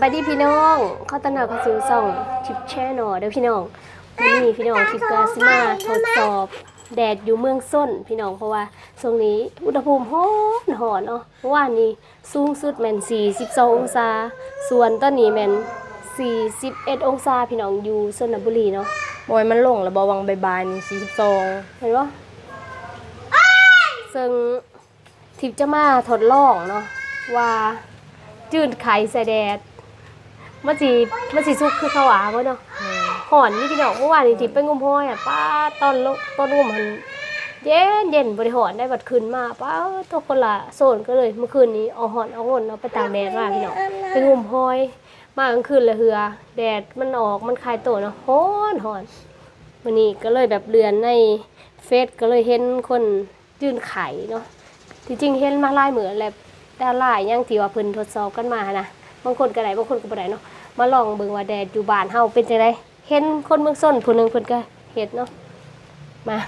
บายดีพี่น้องเข้าตอนหนาเข้าสู่ส่องทิปแช่หนอเด้อพี่น้องวันนี้พี่น้องทิปกาซิมาทดสอบแดดอยู่เมืองส้นพี่น้องเพราะว่าช่วงนี้อุณหภูมิร้อนหอนเนาะเมื่อวานนี้สูงสุดแม่น42องศา ส่วนตอนนี้แม่น41 องศาพี่น้องอยู่สนบุรีเนาะบอยมันลงแล้วบอวังบายๆนี่สี่สิบสองเห็นปะซึ่งทิปจะมาทดลองเนาะว่าจืดไข่ใส่แดด มันสิมันสิสุกคือข้าวหวานบ่เนาะหอนนี่พี่น้องเมื่อวานนี้ทิพย์ไปงมห้อยอะป้าตอนลงตอนงมมันเย็นเย็นบริหอนได้บัดคืนมาป้าเอ้ยตัวคนละโซนก็เลยเมื่อคืนนี้เอาหอนเอางนเอาไปตากแดดมาพี่น้องไปงมห้อย มากลางคืนเลยเหือ แดดมันออกมันคลายตัวเนาะหอนหอนวันนี้ก็เลยแบบเรือนในเฟซก็เลยเห็นคนยื่นไข่เนาะที่จริงเห็นมาหลายเหมือนแหละดาราอย่างที่ว่าเพิ่นทดสอบกันมานะบางคนก็ได้บางคนก็บ่ได้เนาะ มาลองเบิ่งว่าแดดอยู่บ้านเฮาเป็นจังไดเห็นคนเมืองส้นผู้หนึงเพิ่นก็เฮ็ดเนาะมา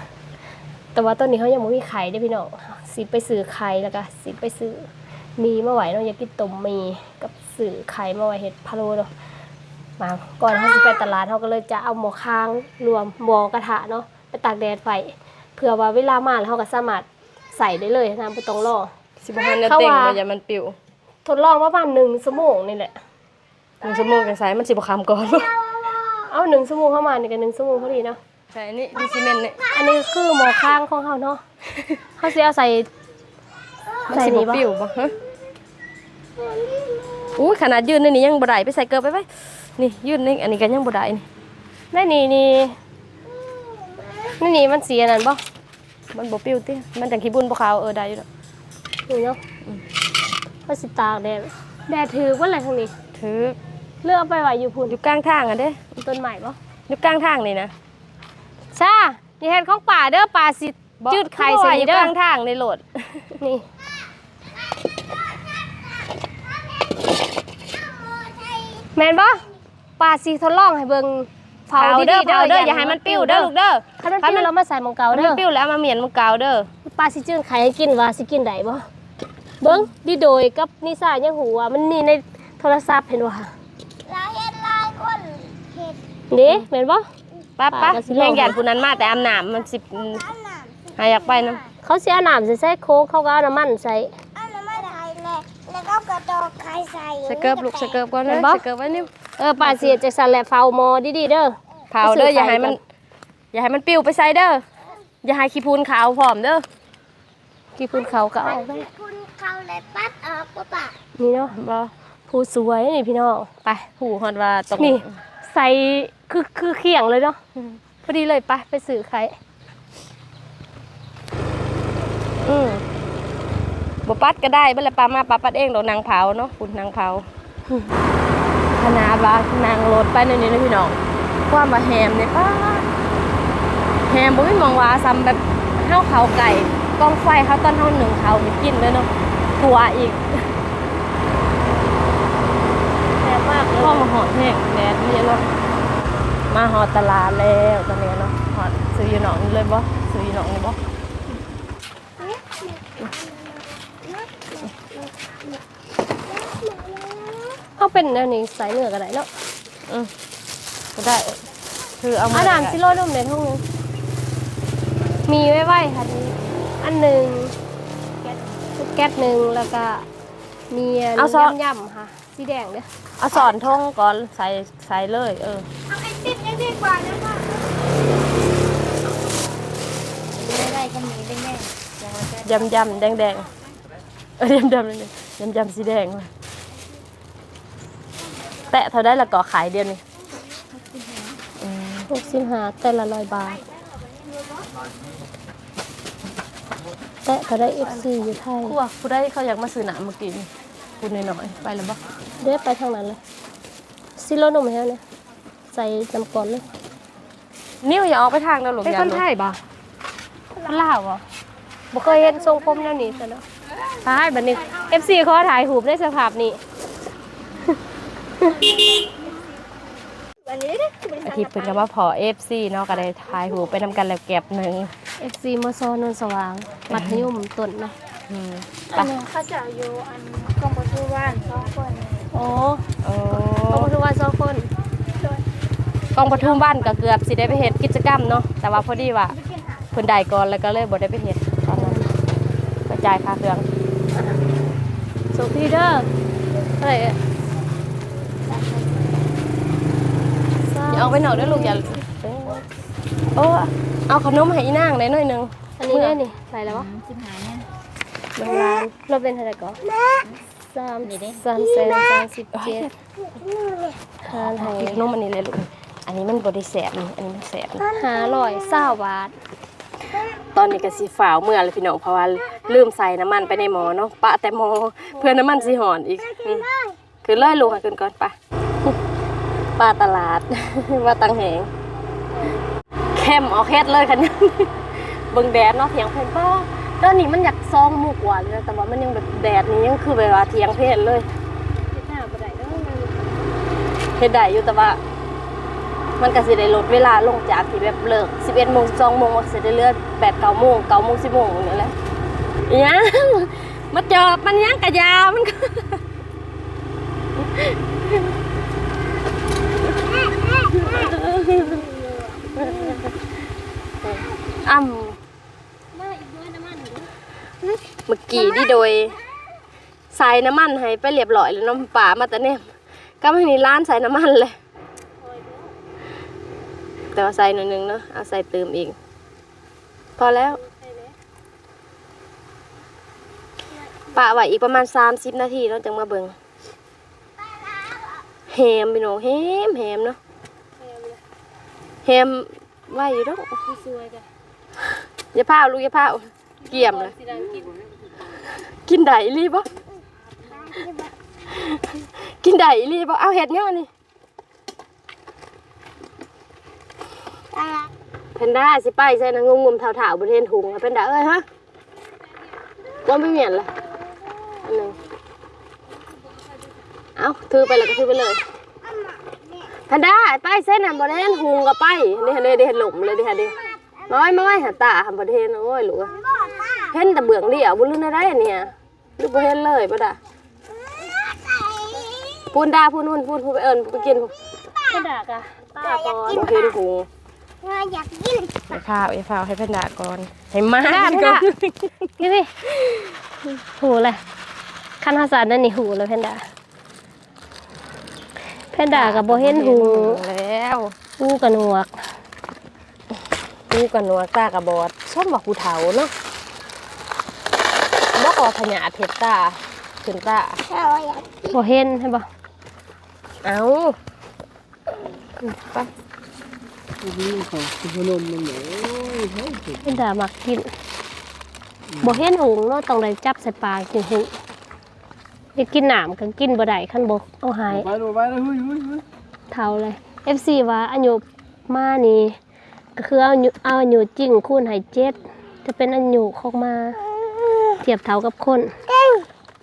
แต่ว่าตอนนี้เฮายังบ่มีไข่เด้อพี่น้องสิไปซื้อไข่แล้วก็สิไปซื้อมีมาไหวเนาะอยากกินต้มมีกับซื้อไข่มาไว้เฮ็ดพะโล้เนาะมาก่อนเฮาสิไปตลาดเฮาก็เลยจะเอาหม้อค้างรวมหม้อกระทะเนาะไปตากแดดไว้เผื่อว่าเวลามาแล้วเฮาก็สามารถใส่ได้เลยนะบ่ต้องรอสิบห้านาเข้าเต็งว่ามันอย่ามันปิวทดลองประมาณ1ชั่วโมงนี่แหละ หนึ่งชั่วโมงกันสายมันสิบคำก่อน เอาหนึ่งชั่วโมงเข้ามานี่ก็หนึ่งชั่วโมงพอดีเนาะใช่อันนี้ดิซิเมนต์เนี่ยอันนี้คือหมอข้างของเขาเนาะเขาเสียใส่ มันใส่สิบนี่ปะปิวบ่ฮะอู้ขนาดยืนในนี้ยังบ่ได้ไปใส่เกลือไปไปนี่ยืนนี่อันนี้กันยังบ่ได้นี่นั่นนี่นี่นี่นี่มันเสียนั่นปะมันบ่ปิวติมันจังขี้บุญบ่ขาวเออได้อยู่ดอกนี่เนาะเขาสิตากแดดแดดถือว่าอะไรทางนี้ ถือ เลือกเอาไปไว้อยู่พุ่นอยู่กลางทางอะเด้ต้นใหม่ปะอยู่กลางทางนี่นะใช่นี่เห็นของป่าเด้อป่าสิจืดไข่คือใส่ว่าอยู่เด้กอลางทางในโหลดนี่แมนปะป่าสีทดลองให้เบิ่งเผาเผาดีเด้อๆเผาเด้อยัอย่าให้มันปิวเด้อลูกเด้อถ้ามันปิ้วเรามาใส่หมองเก่าเอาเด้เด้ออปิวแล้วเอามาเหมียนมันกาวเด้อปลาสิจื้นไข่ให้กินว่าสิกินได้บ่เบิ่งดิโดยกับนิสายังหูว่ามันนี่ในโทรศัพท์เห็นว่าลายเห็ดลายคนเห็ด เด้แม่นบ่ป้าป้าป้าก็สิลองแรงหยาดผู้นั้นมาแต่อาบน้ำมันสิบอันน้หาอยากไปน้เขาสิเอาน้ำใส่ใส่โค้กเขาก็เอาน้ำมันใส่ำอันน้ำมันไทยเลยแล้วก็กระดอกไข่ใส่ำสเกิร์บลูกสเกิร์บก่อนเห็นะนบ่สเกิร์บไว้นี่เออปลาสิเฮ็ดจังซั่นแหละเฝ้าหมอดีๆเด้อเผาเด้อไปซื้ออย่าให้ไข่มันก่อนอย่าให้มันปิวไปใส่เด้ออย่าให้ขี้พูนขาวผอมเด้อกี่พื้นเขาก็เอาได้คุณเขาเลยปัดออกปุ๊บอะนี่เนาะบ่ผู้สวยนี่พี่น้องไปหูฮอดว่าตรงนี่ใส่ คือคือเคียงเลยเนาะพอดีเลยไปไปซื้อไข่อืมบ่ปัดก็ได้เบิ่ละปลามาปลาปัดเองดอกนางเผาเนาะคุณนางเผาขนาดว่านางรถไปในนี้นะพี่น้องความว่าแฮมเนี่ยป้าแฮมบ่มีหมองว่าซ้ำแบบเฮาเขาไก่กองไฟเขาตอนเฮาหนึ่งเขานี่กินเลยเนาะกลัวอีกแซ่บมากเลยห้องหอดแห้งแดดนี่เนาะ มาหอดตลาดแล้วตอนนี้เนาะหอดซื้ออยู่หนองนี่เลยบ่ซื้ออยู่หนองนี่บ่เอาเป็นอันนี้ใส่เนื้อก็ได้เนาะอืมก็ได้ คือเอามาอาน้ำซิโร่นมเด็ดห้องนึงมีไว้ไว้ค่ะนี่อันหนึ่งแก๊สหนึ่งแล้วก็มีอันย่ำย่ำๆค่ะสีแดงเด้อเอาสอนทงก่อนใส่ใส่เลย เออ กว่านะพ่อไม่ได้ก็มีได้แน่ยำยำแดงแดงๆเออยำยำนี่ยำยำสีแดงเลยแตะเท่าได้ละก่อขายเดือนนี้อืมหกสิบห้าแต่ละร้อยบาท แต่ก็ได้เอฟซีอยู่ไทยผู้ว่าผู้ได้เขาอยากมาซื้อหนามากินพูดหน่อยๆไปแล้วบ่ เด้ไปทางนั้นเลยซิโร่นมแล้วเนี่ยใส่น้ำก่อนเลยนิ้วอย่าออกไปทางเราหลงเป็นยาคนหลงไทยบ่คนลาวบ่บ่เคยเห็นทรงผมแนวนี้ซะเนาะใช่บัดนี้ FC เขาถ่ายรูปในสภาพนี้วันนี้เนี่ยอาทิตย์เป็นกับว่าพอ FC เนาะก็ได้ทายหูไปนำกันแล้วแก็บหนึ่ง FC มอซอนนท์สว่าง มัธยมต้นนะอืมอันนึงเขาจะอยู่อันกองประตูบ้านสองคน โอ้โอ้กองป ทุมบ้านก็เกือบสิได้ไปเฮ็ดกิจกรรมเนาะแต่ว่าพอดีว่าเพิ่นได้ก่อนแล้วก็เลยบ่ได้ไปเฮ็ดตอนนั้นกระจายค่าเครื่องส่งพี่เด้อเฮ้ยอย่าเอาไปหนอกเด้อลูกอย่าโอ้เอาขนมให้อีนางได้หน่อยหนึงอันนี้ได้นี่ใส่แล้ววะสิบหาเนี่ยหนึ่งล้านเราเป็นเท่าไหร่ก่อนสามสามแสนสามสิบเจ็ดห้าไทยขนมอันนี้เลยลูก อันนี้มันบ่ได้แสบนี่อันนี้มันแสบนี่ห้าร้อยเศร้าบาทตอนนี้ก็สิฝ่าวเมื่อเลยพี่น้องเพราะว่าลืมใส่น้ำมันไปในหม้อเนาะปะแต่หม้อเพื่อน้ำมันสิหอนอีกอืมขึ้นเลยลูกค่ะขึ้นก่อนไปปลาตลาดว่าตังแหงเข้มเอาแคทเลยคันนี้เบิ่งแดดเนาะเถียงเพิ่นป้าตอนนี้มันอยากซองหมูกว่าเลยนะแต่ว่ามันยังแบบแดดนี้ยังคือแบบว่าเถียงเพศเลยหน้าบ่ได้เด้อเฮ็ดได้อยู่แต่ว่า มันก็สิได้ลดเวลาลงจากที่แบบเลิก11โมง12โมงมันสิได้เลือ8 9โมง9โมง10โมงนี่แหละอิหยังมาจอบมันยังกะยามันก็อ้ำเมื่อกี้นี่โดยใส่น้ำมันให้ไปเรียบร้อยแล้วน้ำป่ามาแต่เนี่ยก็ไม่มีร้านใส่น้ำมันเลย แต่ว่าใส่หน่อยหนึงเนาะเอาใส่เติมอีก พอแล้วป่าไว้อีกประมาณ30นาทีเนาะจังมาเบิงแฮมพี่น้องแฮมแฮมเนาะแฮมไว้อยู่ดอกสวยจ้ะอย่าพาวลูกอย่าพาวเกี่ยมเลยสิดังกินกินได้อีหลีบ่กินได้อีหลีบ่เอาเห็ดยังอันนี้ ตลาดแพนด้าสิไปใส่นะงงมๆเถาๆบนเทนถุงอะแพนด้าเอ้ยฮะว่าไม่เหมียนเลยอันหนึงเอาถือไปแล้วก็ถือไปเลยแพนด้าไปเส้นน่ะบนเทนหุงก็ไปนี่ฮะเด้เด้หลมเลยดิฮะเด้มาไว้มาไว้หาตาหาบนเทนโอ้ยลูกอะเห็นแต่เบื้องเดียวบุญลืนได้เนี่ยลูกบ่เห็นเลยป่ะด่าพูนดาพูนนู่นพูนพูนไปเอิญไปกินพูนกระดากอะตาบอดบ่เห็นหุง ว่าอยากกินไอ้ข้าวไอ้ข้าวให้แพนด้าก่อนให้มาได้ก่ได้อนนี่พี่หูเลยคันฮาสานนั่นนี่หูเลยแพนด้าแพนด้ากับโบเห็นหูแล้วหูกับหนวกกูกับหนัวตากับบอดส้มว่ากูเถาเนาะบอกว่าพญาเพชรตาขึ้นตาเราอยากโบเห็นใช่ปะเอาไป แพนด้ามักกินโบเห็นหูเนาะต้องได้จับใส่ปากกินหูอยากกินหนามก็กินบ่ได้ขั้นบกเอาหายไปดูไปเลยเฮ้ยเฮ้ยเท่าเลย FC ว่าอายุมานี่ก็คือเอาอายุเอาอายุจริงคูณให้เจ็ดจะเป็นอายุของมา เทียบเท่ากับคน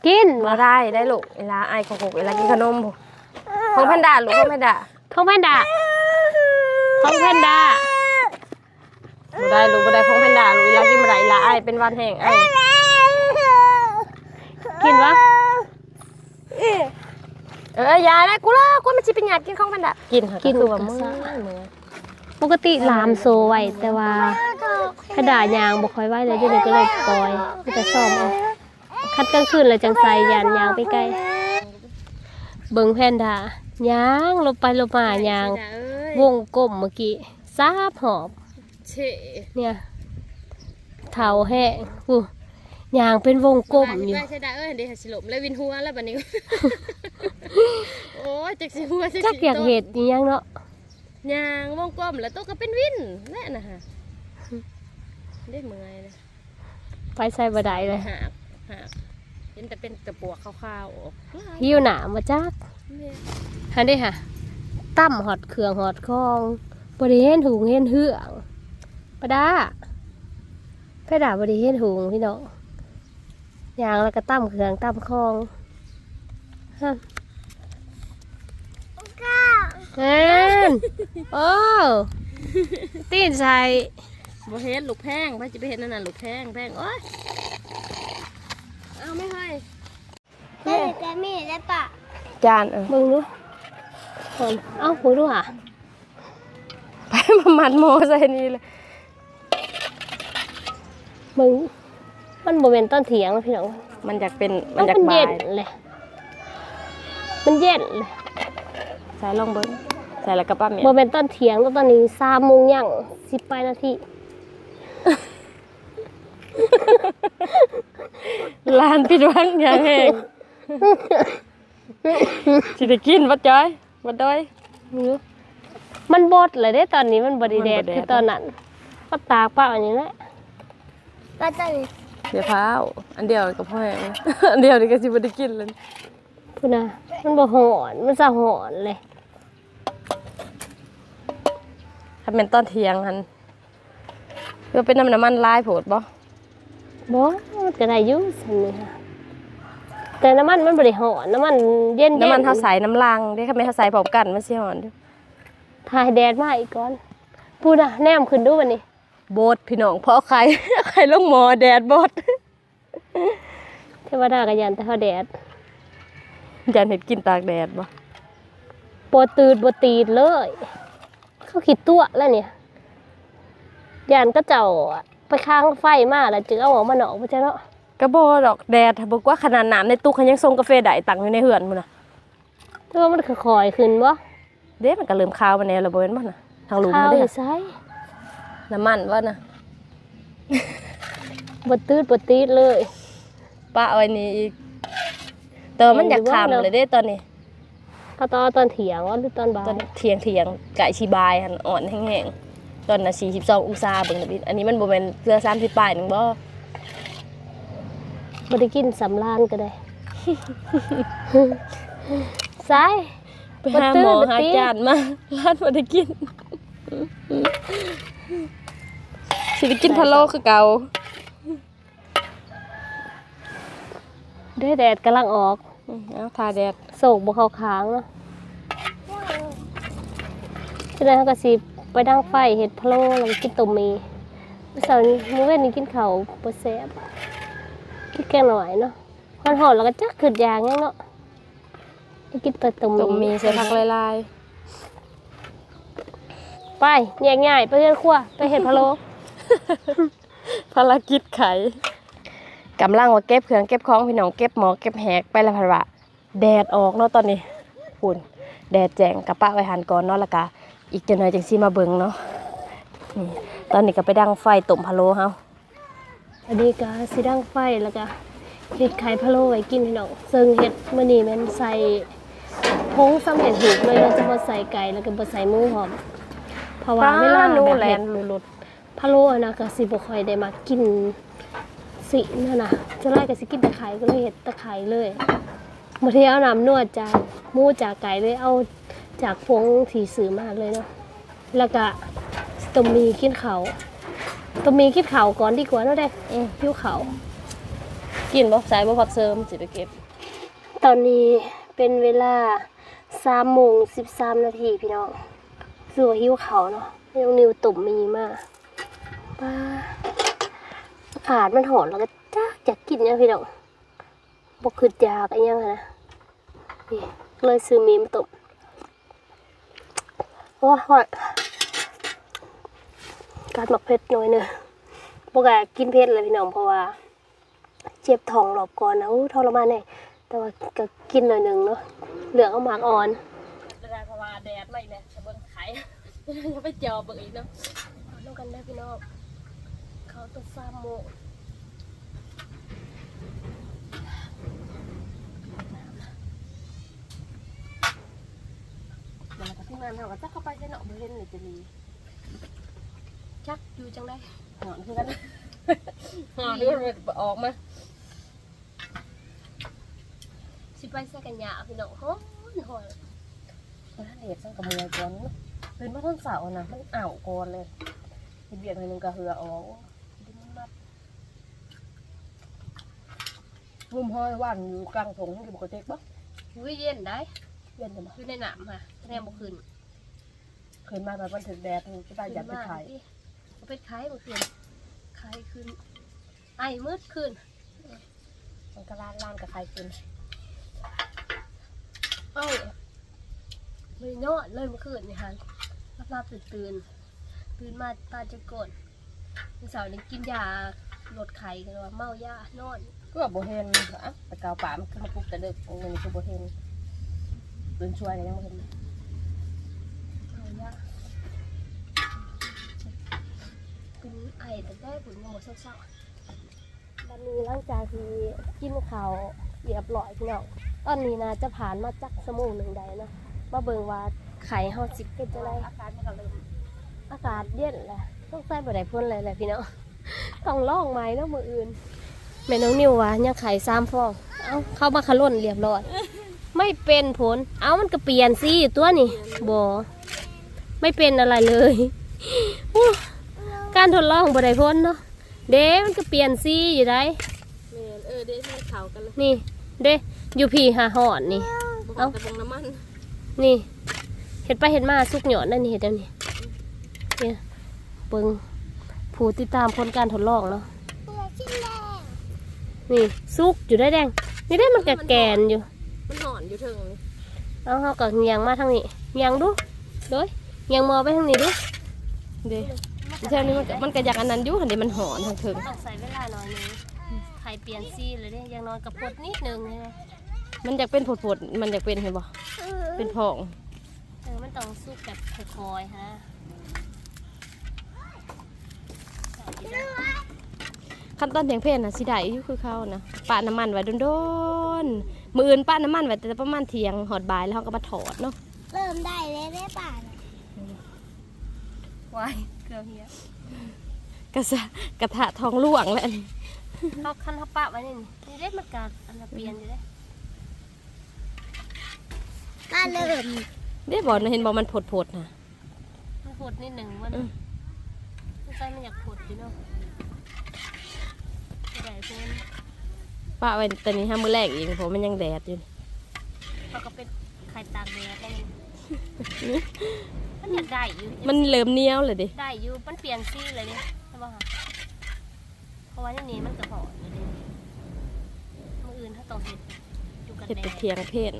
กินมาได้ได้ลูกเวลาไอ้ของเวลากินขนมบุของแพนด้าลูกของแพนด้าของแพนด้า ของแพนด้าบ่ได้ลูกบ่ได้ของแพนด้าลูกเวลากินบ่ได้เวลาไอ้เป็นหวันแห้งไอ้กินวะเอออย่านะกูเลิกกูมันสิเป็นหยาดกินของแพนด้ากินค่ะก็คือว่ามึงมึงปกติลามโซไว้แต่ว่าแพนด้ายางบ่ค่อยไหวเลยเดี๋ยวนี้ก็เลยปล่อยมีแต่ซ่อมเอาคัดกลางคืนเลยจังใส่ยานยางไปไกลเบิ่งแพนด้ายางลงไปลงมายาง วงกลมเมื่อกี้ซาบหอบเฉเนี่ยเท้าแห้งอู้ยางเป็นวงกลมอยู่ใช่ได้เอ้ยเดี๋ยวสิลมแล้ววินหัวแล้วบัดนี้โอ้ยจักสิหัวจักอยากเห็ดนี่ยังเนาะยางวงกลมแล้วโตก็เป็นวินแน่นะฮะได้เมื่อยเลยไปใส่บไดเลยหักหักเห็นแต่เป็นตะปวกขาวๆออกหิวหนามาจักฮันได้ค่ะ ตั้มหอดเครื่องหอดคองบริเห็นหุงเห็นเหืองปะดาไปด่าบริเห็นหุงพี่น้องยางแล้วก็ตั้มเครื่องตั้มคองฮะก้าวแอนโอ้ตีนใส่บ่เห็นลูกแพงพ่อจะไปเห็นนั่นน่ะลูกแพงแพงโอ้ยเอาไม่ให้เฮ้ยแต่มีได้ปะจานเออมึงดู คนเอ้าหูดูอะมามัดโมใส่นี่เลยมึงมันโมเมนต้นเถียงนะพี่น้องมันอยากเป็นมันอยากมันบาเย็ยนเลย มันเย็นเลยใส่ลองเบิ้งใส่แล้วก็ป้าเมียโมเมนต้นเถียงตอนนี้สามโมงย่างสิบปลายนาทีลานปิดหวังอย่างแห้งสิได้กินวัดจ้อย วัดด้อยมันบดเลยได้ตอนนี้มันบไดีแดดมันบ่แดดคือตอนนั้นก็ตากเปล่าอันนี้แหละก็จะมีเดี๋ยวพร้าวอันเดียวก็พอแห้งอันเดียวนี่ก็สิบ่ได้กินเลยพูดนะมันบ่หอนมันจะหอนเลยถ้าเป็นต้นเทียงหันก็เป็นน้ำน้ำมันลายโผดบ่บ่มันก็ได้อยุ่สันนี่ค่ะ แต่น้ำมันมันบริหอนน้ำมันเย็นๆน้ำมันเฮาใส่น้ำลังเด้ค่ะแม่เฮาใส่พร้อมกันมันสิหอนเด้อถ่ายแดดมาอีกก่อนพูดนะแนมขึ้นดูวันนี้โบดพี่น้องเพราะใครใครลงหมอแดดบดเทวดากับยันแต่เขาแดดยันเห็ดกินตากแดดบ่ปวตืดบตีดเลย เขาขีดตัวแล้วเนี่ยยันก็เจ้าไปค้างไฟมาแล้วจึงเอาออกมาหนอกมาจ้ะเนาะ กระบอดอกแดดถ้าบอกว่าขนาดน้ำในตู้เขายังส่งกาแฟได้ตังอยู่ในเหือนพุ่นน่ะแต่ว่ามันคือคอยขึ้นบ่เด้มันก็เริ่มคาวมาแน่แล้วบ่แม่นบ่น่ะทางหลุมข้ามาวเด้อยู่ไซน้ำมันว่าน่ะบตืดบตีดเลยป้าเอาไว้นี่อีกแต่ว่ามันอยากคำเลยเด้ตอนนี้ก็ตอนตอนเถียงว่าหรือตอนบ่าตอนยเทียงเทียงไก่ชีบายหันอ่อนแห้งๆตอนน่ะ42องศาเบิ่งน่ะบิอันนี้มันบ่แม่นเกลือ30ปลายนึงบ่ บ่ได้กินสำรานก็ได้ไซไปหาหมอบ่ตื้อบ่หาตื้อจานมาร้านบ่ได้กินสิไปกินพะโล้คือเก่าเด้อแดดกำลังออกอืมเอาทาแดดโศกบ่เข้าค้างเนาะฉะนั้นเขาก็สิไปดังไฟเฮ็ดพะโล้แล้วก็กินต้มหมีเมื่อเช้านี้มื้อเว้นนี้กินข้าวบ่แซ่บกิน แกงหน่อยเนาะฮ้อนๆแล้วก็จักขึ้นยางยังเนาะได้กินแต่ต้มหต้มมีมีใส่ผักลายไปแยกง่ายไปเรือนครัวไปเฮ็ดพะโล้ๆภารกิจไขกำลังว่าเก็บเครื่องเก็บของพี่น้องเก็บหมอเก็บแหกไปแล้วพันว่าแดดออกเนาะตอนนี้ฝุ่นแดดแจงกระปะไว้หันก่อนเนาะแล้วก็อีกจังหน่อยจังสิมาเบิ่งเนาะนี่ตอนนี้ก็ไปดังไฟต้มพะโล้เฮา อันนี้ก็สิดังไฟแล้วก็เฮ็ดไข่พะโล้ไว้กินพี่น้องซึ่งเฮ็ดมื้อนี้แม่นใส่ผงสำเร็จรูปเลยเราจะบ่ใส่ไก่แล้วก็บ่ใส่หมูหอมเพราะว่าเวลานูแบบแลเฮ็นดรูรุดพะโล้อะนะก็สิบ่ค่อยได้มากินสินั่นน่ะจะไล่ก็สิกินแต่ไข่ก็เลยเฮ็ดแต่ไข่เลยบ่ได้เอาน้ำนวดจากหมูจากไก่เลยเอาจากผงที่ซื้อมาเลยเนาะแล้วก็ต้มหมีกินข้าว ต้มหมีกินข้าวก่อนดีกว่าเนาะเด้อืมหิวข้าวกินบ่ใส่บ่ผักเสริมสิไปเก็บ ตอนนี้เป็นเวลา3โมง13นาทีพี่น้องคือว่หิวเขาเนาะน้องนิวต้มมีมากป้าอากาศมันหอนแล้วก็จ้าอยากกินเนี่ยพี่น้องบ่คืออยากอะไรยังนะนี่เลยซื้อมีมาต้มโอ้ยหอน การหมักเผ็ดหน่อยเนอะบ่กล้ากินเผ็ดเลยพี่น้องเพราะว่า เจ็บท้องรอบก่อนนะอู้ทรมานแน่แต่ว่าก็กินหน่อยหนึ่งเนาะเหลืองเอาหมากอ่อนได้เพราะว่าแดดมาอีกแล้วจะเบิ่งไข่จะไปจอเบิ่งอีกเนาะเอาน้องกันได้พี่น้องเขาตัวซามโมเดี๋ยวเราก็ที่งานเฮาก็จักเข้าไปใส่เนาะบ่เห็นเลยจะมี จักอยู่จังได้หอนคือกันหอนด้วยมันออกมาสิไปใส่กันยาพี่น้องหอนหอนบ้านเห็ดสังกะมวยก่อนเนาะตื่นมาต้นเสาร์นะมันอ่าวก่อนเลยเฮ็ดเบียดให้นึงกะเหือออกดินมันมัดมุมห้อยว่านอยู่กลางถงอยู่ปกติบ่วิเย็นได้เย็นจังบ่อยู่ในน้ำค่ะแรงบ่ขึ้นเคยมาแบบมันถึงแดดจะได้ยัดไปขาย เอาไปขายบ่ขึ้นขายขึ้น ไอ้มืดขึ้นมันก็ล้านล้านกับใครกินเอ้าไม่นอนเลยเมื่อคืนนี่ฮะรับรับตื่นตื่นตื่นมาตาจะกดวันเสาร์นี้กินยาลดไข้กันว่าเมายานอนก็บ่เห็นอะไปเกาวป่ามันขึ้นมาปุ๊บแต่เด็กเงินคือบ่เห็นตื่นช่วยก็ยังบ่เห็น เมายา เป็นไอแต่ได้ผลงหมดเศร้าๆวันนี้หลังจากที่กินข้าวเรียบร้อยพี่น้องตอนนี้นะจะผ่านมาจักสมงหนึ่งใดนะมาเบิ่งว่าไข่เฮาสิเป็นจังไดอาการมันก็เริ่มอากาศเย็นแหละต้องใส่บ่ได้พ่นเลยแหละพี่น้องต้องลองไหมเนาะมืออื่นแม่น้องนิวว่ายังไข่สามฟองเอ้าเข้ามาขล่นเรียบร้อย ไม่เป็นผล เอ้ามันก็เปลี่ยนสิตัวนี่บ่ไม่เป็นอะไรเลยอู้ การทดลองบ่ได้พ้นเนาะเด้มันก็เปลี่ยนสีอยู่ได้แม่นเออเด้ที่เขากันเลยนี่ เด้อยู่พี่หาหอนนี่ บ่เอ้าแต่บงน้ำมันนี่เห็ดไปเห็ดมาสุกหยอดนั่นนี่เห็ดอันนี้เนี่ยเปิงผู้ติดตามผลการทดลองเนาะเพื่อชิ้นแรกนี่สุกอยู่ได้แดง นี่ได้มันกะแกนอยู่ มันหอนอยู่เทิงนี่เอาเขาก็เงียงมาทางนี้เงียงดูโดยเงียงมอไปทางนี้ดูเด้ เท่านี้มันก็มันก็อยากอันนั้นอยู่หั่นเด้มันหอนทางเทิงต้องใส่เวลาหน่อยนึงไข่เปลี่ยนซีเลยเด้ยังนอนกับปดนิดนึงใช่ไหมมันอยากเป็นผดๆมันอยากเป็นเห็นบ่เป็นพองเออมันต้องสุกแบบค่อยๆฮะใส่อยู่ได้ขั้นตอนเทียงเพศน่ะสิได้อยู่คือเขานะปะน้ำมันไว้โดนๆมืออื่นปะน้ำมันไว้แต่ประมาณเที่ยงหอดบ่ายแล้วเขาก็มาถอดเนาะเริ่มได้เลยได้ป่ะน่ะวาย เกลือเฮียกระสะกระทะทองหลวงแล้วนี่เขาคันเขาปะไว้นี่นี่เด็ดมันกัดอันละเปลี่ยนอยู่ได้ก็เริ่มได้บอกนะเห็นบอกมันผดๆนะมันผดนิดหนึ่งมันอืมมันใจมันอยากผดอยู่เนาะไม่ได้เพื่อนปะไว้แต่นี้ห้ามือแรกเองเพราะมันยังแดดอยู่เขาก็เป็นไข่ตากแดดได้ มันอยากได้อยู่มันเริ่มเหนี้ยวเลยดิได้อยู่มันเปลี่ยนสีเลยเนี่ยใช่ป่ะคะเพราะว่าที่นี่มันกระเพาะอยู่ดิมืออื่นถ้าต้องเห็ดอยู่กันเห็ดแดเป็นดเทียงเพศ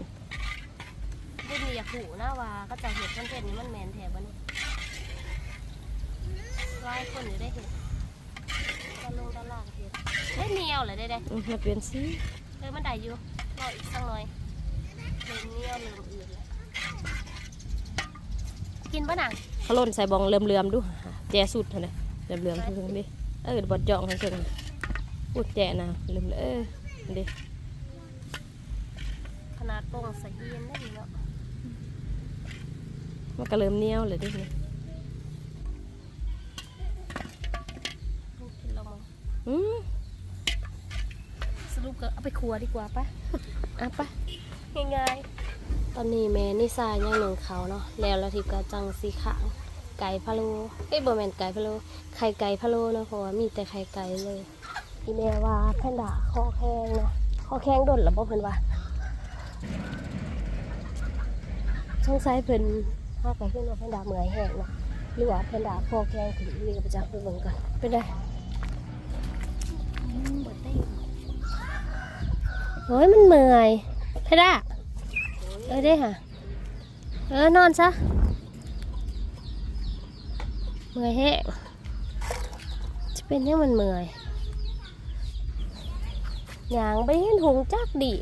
ได้มีอยากหูนะว่าก็จะเห็ดมันเห็ดนี่มันแมนแถบวันนี้หลายคนอยู่ได้เห็ดตะลงตะลางเห็ดได้เหนียวเลยได้ได้ อืมมาเปลี่ยนสีเออมันได้อยู่รออีกสักหน่อยเริ่มเหนียวเริ่มอื่นแล้ว กินปะนังเขาล่นใส่บองเลื่อมๆดูแจสุดเท่านั้นเลื่อมๆถึงดิเออบดจองทั้งถึงพูดแจนะเลื่อมๆเออดิขนาดโป่งใส่เย็นได้ดีเนาะมันก็เริ่มเหนี้ยวเลยดิลูกกินเรามั้งอืมสรุปก็เอาไปครัวดีกว่าปะอะไปง่ายๆ ตอนนี้แม่นิสาย่างหนึ่งเขาเนาะแล้วละทิพย์ก็จังสีขาวไก่พะโล้เอ้ยบ่แมนไก่พะโล้ไข่ไก่พะโล้เนาะเพราะว่ามีแต่ไข่ไก่เลยอีแม่ว่าแพนด้าคอแข็งเนาะคอแข็งโดนแล้วบ่เพิ่นว่าสงสัยเพิ่นห้าไปขึ้นว่าแพนด้าเมื่อยแห้งเนาะหรือว่าแพนด้าคอแข็งถึงนี่ก็ไปจักไปเบิ่งกันเป็นได้อืมบ่ได้โอ้ยมันเมื่อยแพนด้า เออได้ค่ะ เออนอนซะเมื่อยแห้งจะเป็นยังมันเมื่อยยางไปเห็นหงจักดิ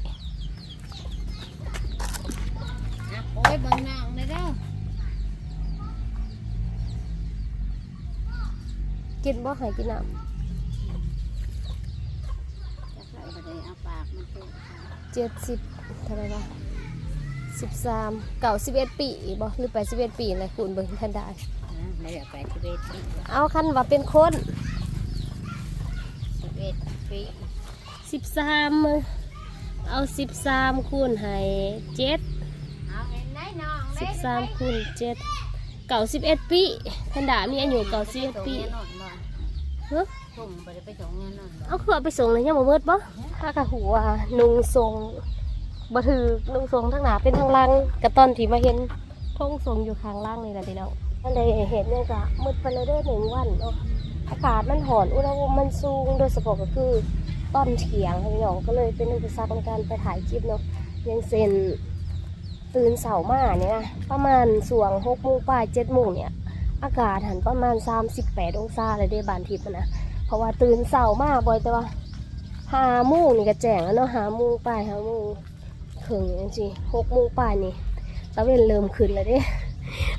โอ้ยบางนางเลยเด้อกินบ่ใหายกินน้จะใส่ไปเลยเอาปากมันเป็นำเจ็ดสิบเท่าไหรวะ สิบสามเก่าสิบเอ็ดปีบ่หรือไปสิบเอ็ดปีอะไรคุณเบิ่งท่านได้ไม่อยากไปสิบเอ็ดปีเอาคันว่าเป็นคนสิบเอ็ดปีสิบสามเอาสิบสามคูณให้เจ็ดเอาเห็นไหมน้องสิบสามคูณเจ็ดเก่าสิบเอ็ดปีท่านดามีอายุเก่าสิบเอ็ดปีนอนบ่เฮ้ส่งไปไปส่งเงินนอนบ่เอาคือเอาไปส่งเลยยังบ่เบิดบ่ถ้ากะหัวนุงทรง บ่ถือนุงทรงทั้งหนาเป็นทั้งหลังกะตอนที่มาเห็นท่งทรงอยู่ข้างล่างนี่แหละพี่น้องมันได้เห็นเนี่ยกะมืดไปเลยเด้อหนึ่งวันเนาะอากาศมันร้อนอุณหภูมิมันสูงโดยเฉพาะก็คือต้อนเถียงพี่น้องก็เลยเป็นอุปสรรคในการไปถ่ายคลิปเนาะอยังเซนตื่นเสาร์มาเนี่ยนะประมาณสวงหกโมงป่ายเจ็ดโมงเนี่ย อากาศหันประมาณ38องศาเลยเด้บานทิพย์นะเพราะว่าตื่นเช้ามาบ่อยแต่ว่าหาโมงนี่ก็แจ้งแล้วเนาะหาโมงปลายหาโมง ครึ่งจังซี่หกโมงปลายนี่ตะเวนเริ่มขึ้นแล้วเด้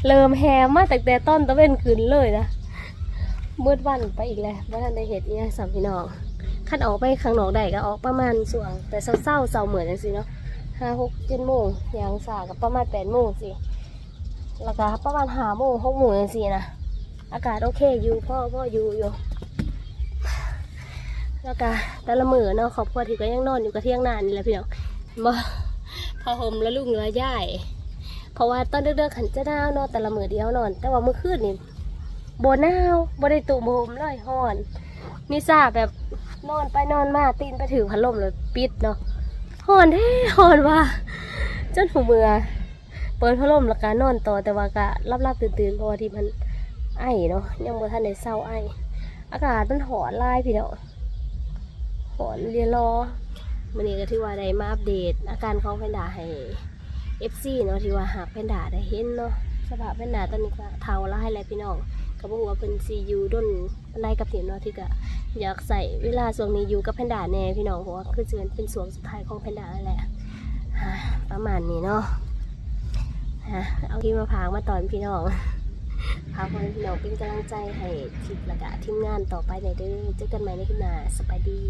เริ่มแฮมมาแตั้งแต่ต้นตะเวนขึ้นเลยนะมืดวันไปอีกแล้วว่าท่านได้เห็ดเนี่ยสามพี่น้องคันออกไปข้างนอกได้ก็ออกประมาณส่วง แต่เศร้าเศร้าเศร้าเหมือนจังซี่เนาะห้าหกเจ็ดโมงยางสากับประมาณแปดโมงสิแล้วก็ประมาณห้าโมงหกโมงจังซี่นะอากาศโอเคอยู่พ่อพ่ออยู่อยู่แล้วก็แต่ละมือเนาะครอบครัวที่ก็ยังนอนอยู่กับเที่ยงนานนี่แหละพี่น้องบ่ พอห่มแล้วลุงแล้วย่ายเพราะว่าตอนเด็กๆขันจะหนาวเนาะแต่ละมือเดียวนอน แต่ว่าเมื่อคืนนี่โบหนาวโบได้ตุ่มโฮมเลยฮ้อนนิสาแบบนอนไปนอนมาตีนไปถือพัดลมเลยปิดเนาะฮ้อนแท้ฮ้อนว่าจนหูเมือเปิดพัดลมแล้วก็นอนต่อแต่ว่าก็รับๆตื่นๆเพราะว่าที่มันไอเนาะยังบ่ทันได้เศร้าไออากาศมันหอนลายพี่เนาะหอนเรียรอ มันนี้ก็ที่ว่าได้มาอัปเดต อาการของแพนด้าให้ FC เนาะที่ว่าหากแพนด้าได้เห็นเนาะสภาพแพนด้าตอนนี้ก็เทาแล้วให้แล้วพี่น้องก็บอกว่าเป็นซียูด้นบันไดกับทีมเนาะที่ก็อยากใส่เวลาช่วงนี้อยู่กับแพนด้าแน่พี่น้องเพราะว่าคือจะเป็นส่วนสุดท้ายของแพนด้าแหละประมาณนี้เนาะอะเอาที่มาพางมาตอนพี่น้องพาพ่อแม่พี่น้องเป็นกำลังใจให้ทิพย์ละกะทีมงานต่อไปในเด้อเจอกันใหม่ในคลิปหน้าสบายดี